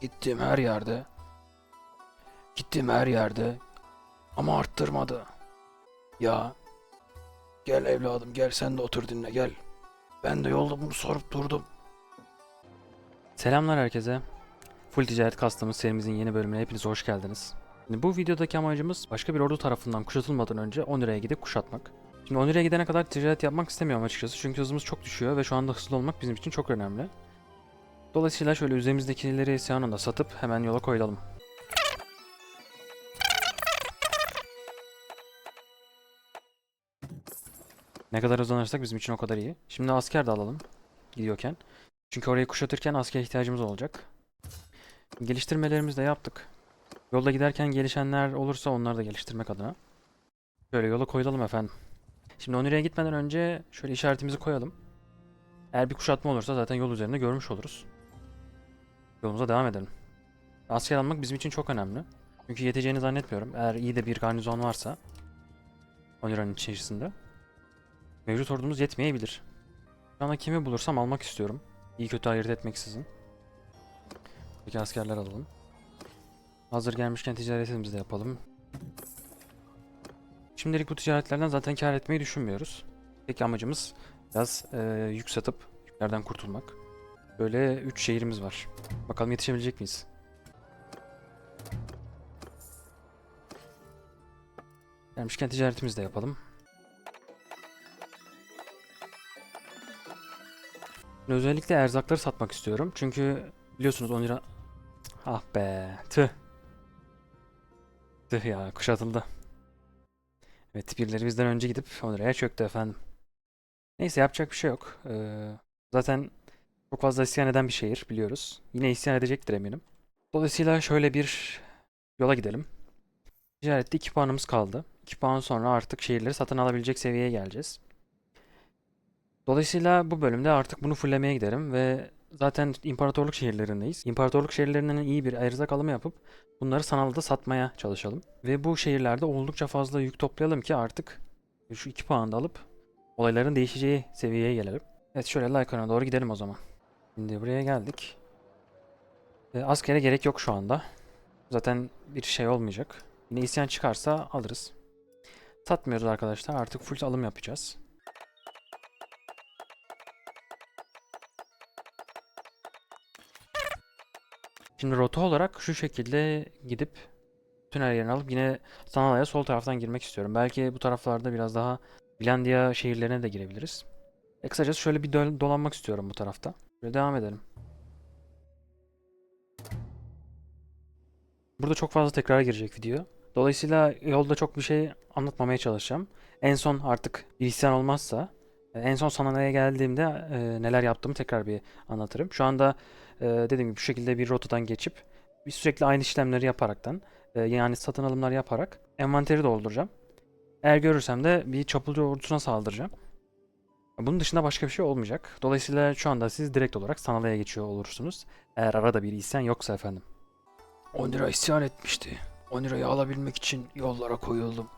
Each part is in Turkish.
Gittiğim her yerde, gittiğim her yerde ama arttırmadı. Ya gel evladım gel sen de otur dinle gel. Ben de yolda bunu sorup durdum. Selamlar herkese. Full Ticaret Custom'ın serimizin yeni bölümüne hepiniz hoş geldiniz. Şimdi bu videodaki amacımız başka bir ordu tarafından kuşatılmadan önce 10 liraya gidip kuşatmak. Şimdi 10 liraya gidene kadar ticaret yapmak istemiyorum açıkçası çünkü hızımız çok düşüyor ve şu anda hızlı olmak bizim için çok önemli. Dolayısıyla şöyle üzerimizdekileri Seanon'da satıp hemen yola koyulalım. Ne kadar hızlanırsak bizim için o kadar iyi. Şimdi asker de alalım gidiyorken. Çünkü orayı kuşatırken asker ihtiyacımız olacak. Geliştirmelerimizi de yaptık. Yolda giderken gelişenler olursa onları da geliştirmek adına. Şöyle yola koyulalım efendim. Şimdi Oniri'ye gitmeden önce şöyle işaretimizi koyalım. Eğer bir kuşatma olursa zaten yol üzerinde görmüş oluruz. Yolumuza devam edelim. Asker almak bizim için çok önemli. Çünkü yeteceğini zannetmiyorum. Eğer iyi de bir garnizon varsa Onira'nın içerisinde. Mevcut ordumuz yetmeyebilir. Şu anda kimi bulursam almak istiyorum. İyi kötü ayırt etmeksizin. Peki askerler alalım. Hazır gelmişken ticaretimizi de yapalım. Şimdilik bu ticaretlerden zaten kar etmeyi düşünmüyoruz. Tek amacımız biraz e, yük satıp yüklerden kurtulmak. Böyle 3 şehrimiz var. Bakalım yetişebilecek miyiz? Gelmişken ticaretimizi de yapalım. Özellikle erzakları satmak istiyorum. Çünkü biliyorsunuz 10 lira... Ah be tüh. Tüh ya kuşatıldı. Evet birileri bizden önce gidip 10 liraya çöktü efendim. Neyse yapacak bir şey yok. Ee, zaten çok fazla isyan eden bir şehir biliyoruz. Yine isyan edecektir eminim. Dolayısıyla şöyle bir yola gidelim. Ticarette 2 puanımız kaldı. 2 puan sonra artık şehirleri satın alabilecek seviyeye geleceğiz. Dolayısıyla bu bölümde artık bunu fullemeye giderim ve zaten imparatorluk şehirlerindeyiz. İmparatorluk şehirlerinden iyi bir erzak alımı yapıp bunları sanalda satmaya çalışalım. Ve bu şehirlerde oldukça fazla yük toplayalım ki artık şu 2 puanı da alıp olayların değişeceği seviyeye gelelim. Evet şöyle Lycan'a doğru gidelim o zaman. Şimdi buraya geldik. E, askere gerek yok şu anda. Zaten bir şey olmayacak. Yine isyan çıkarsa alırız. Satmıyoruz arkadaşlar. Artık full alım yapacağız. Şimdi rota olarak şu şekilde gidip tünel yerini alıp yine Sanala'ya sol taraftan girmek istiyorum. Belki bu taraflarda biraz daha Bilandia şehirlerine de girebiliriz. E kısacası şöyle bir dolanmak istiyorum bu tarafta. Böyle devam edelim. Burada çok fazla tekrar girecek video. Dolayısıyla yolda çok bir şey anlatmamaya çalışacağım. En son artık bir isyan olmazsa, e, en son Sanala'ya geldiğimde e, neler yaptığımı tekrar bir anlatırım. Şu anda e, dediğim gibi bu şekilde bir rotadan geçip bir sürekli aynı işlemleri yaparaktan e, yani satın alımlar yaparak envanteri dolduracağım. Eğer görürsem de bir çapulcu ordusuna saldıracağım. Bunun dışında başka bir şey olmayacak. Dolayısıyla şu anda siz direkt olarak Sanala'ya geçiyor olursunuz. Eğer arada bir isyan yoksa efendim. 10 lira isyan etmişti. 10 lirayı alabilmek için yollara koyuldum.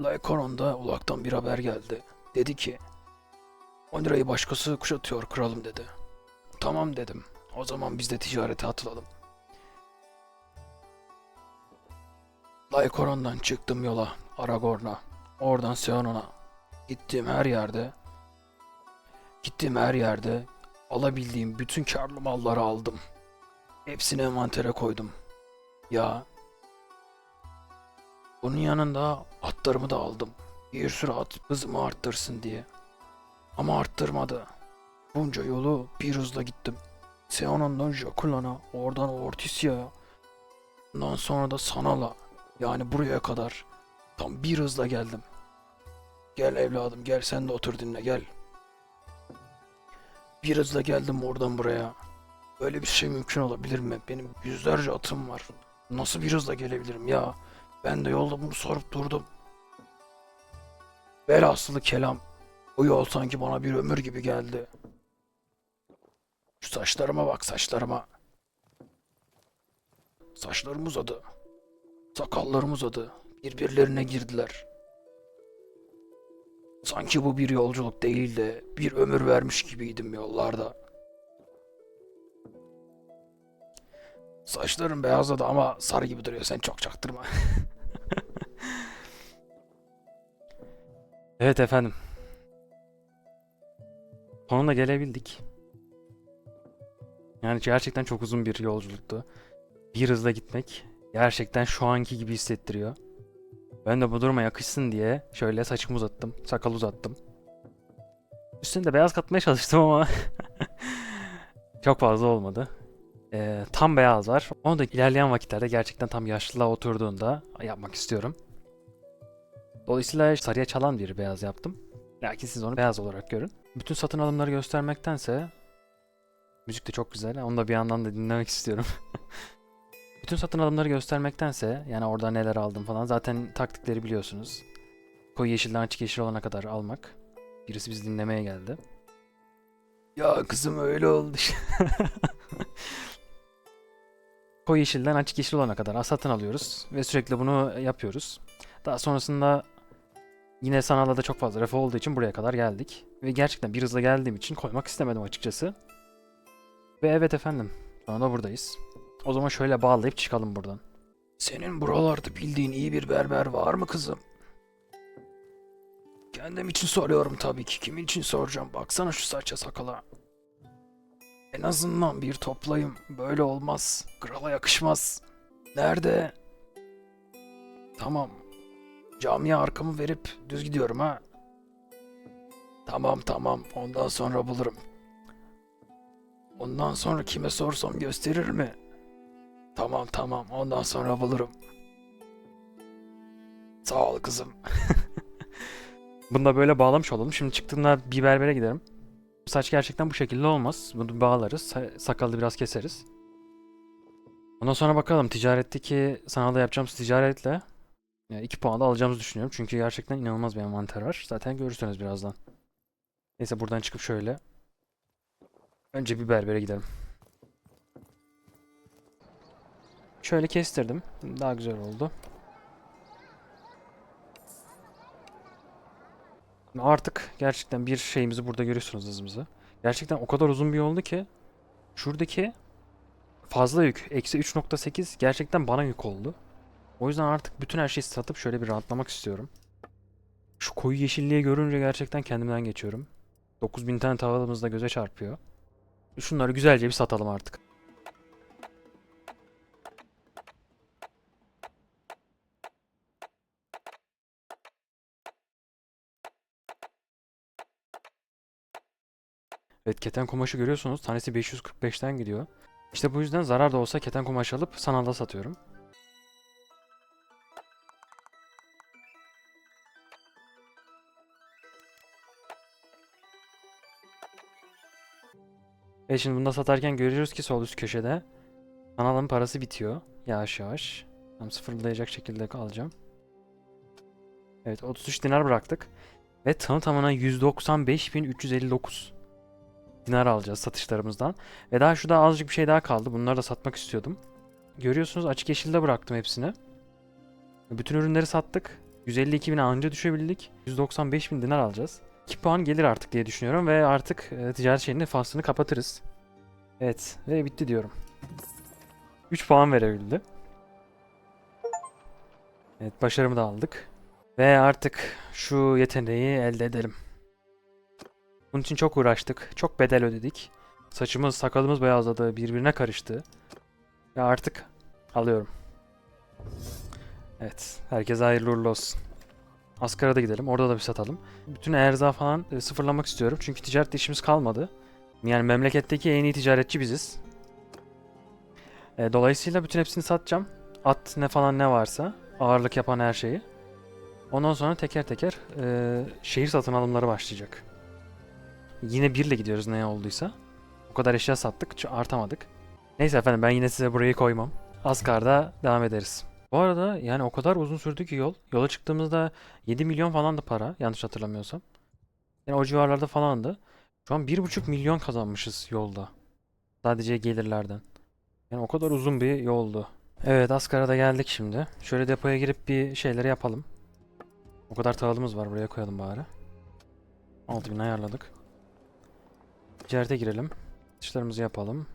Lycoron'da ulaktan bir haber geldi. Dedi ki 10 lirayı başkası kuşatıyor kralım dedi. Tamam dedim. O zaman biz de ticarete atılalım. Lycoron'dan çıktım yola Aragorn'a. Oradan Seonon'a. Gittiğim her yerde gittiğim her yerde alabildiğim bütün karlı malları aldım. Hepsini envantere koydum. Ya. Bunun yanında atlarımı da aldım. Bir sürü at hızımı arttırsın diye. Ama arttırmadı. Bunca yolu bir hızla gittim. Seonon'dan Jakulan'a, oradan Ortisya'ya. Ondan sonra da Sanal'a. Yani buraya kadar. Tam bir hızla geldim. Gel evladım gel sen de otur dinle gel. Bir hızla geldim oradan buraya. Böyle bir şey mümkün olabilir mi? Benim yüzlerce atım var. Nasıl bir hızla gelebilirim ya? Ben de yolda bunu sorup durdum. Velhasılı kelam. Bu yol sanki bana bir ömür gibi geldi. Şu saçlarıma bak saçlarıma. Saçlarım uzadı. Sakallarım uzadı. Birbirlerine girdiler. Sanki bu bir yolculuk değil de bir ömür vermiş gibiydim yollarda. Saçların beyazladı ama sarı gibi duruyor. Sen çok çaktırma. Evet efendim. Sonunda gelebildik. Yani gerçekten çok uzun bir yolculuktu. Bir hızla gitmek gerçekten şu anki gibi hissettiriyor. Ben de bu duruma yakışsın diye şöyle saçımı uzattım, sakal uzattım. Üstüne de beyaz katmaya çalıştım ama çok fazla olmadı. Ee, tam beyaz var. Onu da ilerleyen vakitlerde gerçekten tam yaşlılığa oturduğunda yapmak istiyorum. Dolayısıyla sarıya çalan bir beyaz yaptım. Lakin siz onu beyaz olarak görün. Bütün satın alımları göstermektense müzik de çok güzel. Onu da bir yandan da dinlemek istiyorum. Bütün satın alımları göstermektense yani orada neler aldım falan zaten taktikleri biliyorsunuz. Koyu yeşilden açık yeşil olana kadar almak. Birisi bizi dinlemeye geldi. Ya kızım öyle oldu. Koyu yeşilden açık yeşil olana kadar satın alıyoruz ve sürekli bunu yapıyoruz. Daha sonrasında yine sanalda da çok fazla refah olduğu için buraya kadar geldik. Ve gerçekten bir hızla geldiğim için koymak istemedim açıkçası. Ve evet efendim, şu anda buradayız. O zaman şöyle bağlayıp çıkalım buradan. Senin buralarda bildiğin iyi bir berber var mı kızım? Kendim için soruyorum tabii ki. Kimin için soracağım? Baksana şu saça sakala. En azından bir toplayım. Böyle olmaz. Krala yakışmaz. Nerede? Tamam. Camiye arkamı verip düz gidiyorum ha. Tamam tamam. Ondan sonra bulurum. Ondan sonra kime sorsam gösterir mi? Tamam tamam ondan sonra bulurum. Sağ ol kızım. Bunu da böyle bağlamış olalım. Şimdi çıktığımda bir berbere giderim. Saç gerçekten bu şekilde olmaz. Bunu bağlarız. sa- Sakalı biraz keseriz. Ondan sonra bakalım ticaretteki sanalda yapacağımız ticaretle 2 puan da alacağımızı düşünüyorum. Çünkü gerçekten inanılmaz bir envanter var. Zaten görürsünüz birazdan. Neyse buradan çıkıp şöyle. Önce bir berbere gidelim. Şöyle kestirdim. Daha güzel oldu. Artık gerçekten bir şeyimizi burada görüyorsunuz hızımızı. Gerçekten o kadar uzun bir yoldu ki şuradaki fazla yük eksi 3.8 gerçekten bana yük oldu. O yüzden artık bütün her şeyi satıp şöyle bir rahatlamak istiyorum. Şu koyu yeşilliği görünce gerçekten kendimden geçiyorum. 9000 tane tavalımız da göze çarpıyor. Şunları güzelce bir satalım artık. Evet keten kumaşı görüyorsunuz. Tanesi 545'ten gidiyor. İşte bu yüzden zarar da olsa keten kumaş alıp sanalda satıyorum. Ve şimdi bunu da satarken görüyoruz ki sol üst köşede sanalın parası bitiyor. Yavaş yavaş. Tam sıfırlayacak şekilde alacağım. Evet 33 dinar bıraktık. Ve tamı tamına 195.359 dinar alacağız satışlarımızdan. Ve daha şurada azıcık bir şey daha kaldı. Bunları da satmak istiyordum. Görüyorsunuz açık yeşilde bıraktım hepsini. Bütün ürünleri sattık. 152 bin anca düşebildik. 195 bin dinar alacağız. 2 puan gelir artık diye düşünüyorum ve artık e, ticaret şeyinin faslını kapatırız. Evet ve bitti diyorum. 3 puan verebildi. Evet başarımı da aldık. Ve artık şu yeteneği elde edelim. Bunun için çok uğraştık. Çok bedel ödedik. Saçımız, sakalımız beyazladı. Birbirine karıştı. Ve artık alıyorum. Evet. Herkese hayırlı uğurlu olsun. Askar'a da gidelim. Orada da bir satalım. Bütün erza falan e, sıfırlamak istiyorum. Çünkü ticarette işimiz kalmadı. Yani memleketteki en iyi ticaretçi biziz. E, dolayısıyla bütün hepsini satacağım. At ne falan ne varsa. Ağırlık yapan her şeyi. Ondan sonra teker teker e, şehir satın alımları başlayacak. Yine birle gidiyoruz ne olduysa. O kadar eşya sattık, artamadık. Neyse efendim ben yine size burayı koymam. Askar'da devam ederiz. Bu arada yani o kadar uzun sürdü ki yol. Yola çıktığımızda 7 milyon falan da para yanlış hatırlamıyorsam. Yani o civarlarda falandı. Şu an 1,5 milyon kazanmışız yolda. Sadece gelirlerden. Yani o kadar uzun bir yoldu. Evet Askar'a da geldik şimdi. Şöyle depoya girip bir şeyleri yapalım. O kadar tağılımız var buraya koyalım bari. 6000 ayarladık. Ticarete girelim. Satışlarımızı yapalım.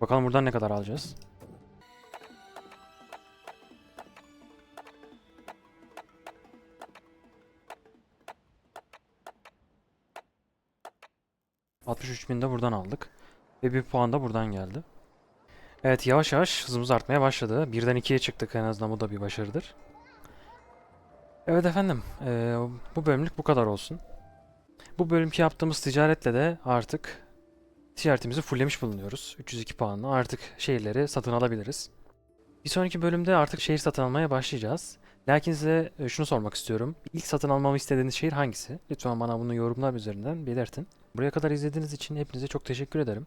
Bakalım buradan ne kadar alacağız. bin de buradan aldık. Ve bir puan da buradan geldi. Evet yavaş yavaş hızımız artmaya başladı. Birden ikiye çıktık en azından bu da bir başarıdır. Evet efendim eee, bu bölümlük bu kadar olsun. Bu bölümki yaptığımız ticaretle de artık ticaretimizi fulllemiş bulunuyoruz. 302 puanla artık şehirleri satın alabiliriz. Bir sonraki bölümde artık şehir satın almaya başlayacağız. Lakin size e, şunu sormak istiyorum. İlk satın almamı istediğiniz şehir hangisi? Lütfen bana bunu yorumlar üzerinden belirtin. Buraya kadar izlediğiniz için hepinize çok teşekkür ederim.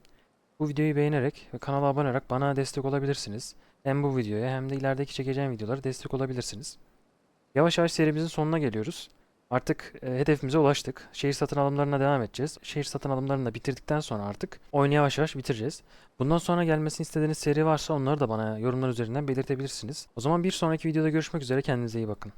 Bu videoyu beğenerek ve kanala abone olarak bana destek olabilirsiniz. Hem bu videoya hem de ilerideki çekeceğim videolara destek olabilirsiniz. Yavaş yavaş serimizin sonuna geliyoruz. Artık e, hedefimize ulaştık. Şehir satın alımlarına devam edeceğiz. Şehir satın alımlarını da bitirdikten sonra artık oyunu yavaş yavaş bitireceğiz. Bundan sonra gelmesini istediğiniz seri varsa onları da bana yorumlar üzerinden belirtebilirsiniz. O zaman bir sonraki videoda görüşmek üzere kendinize iyi bakın.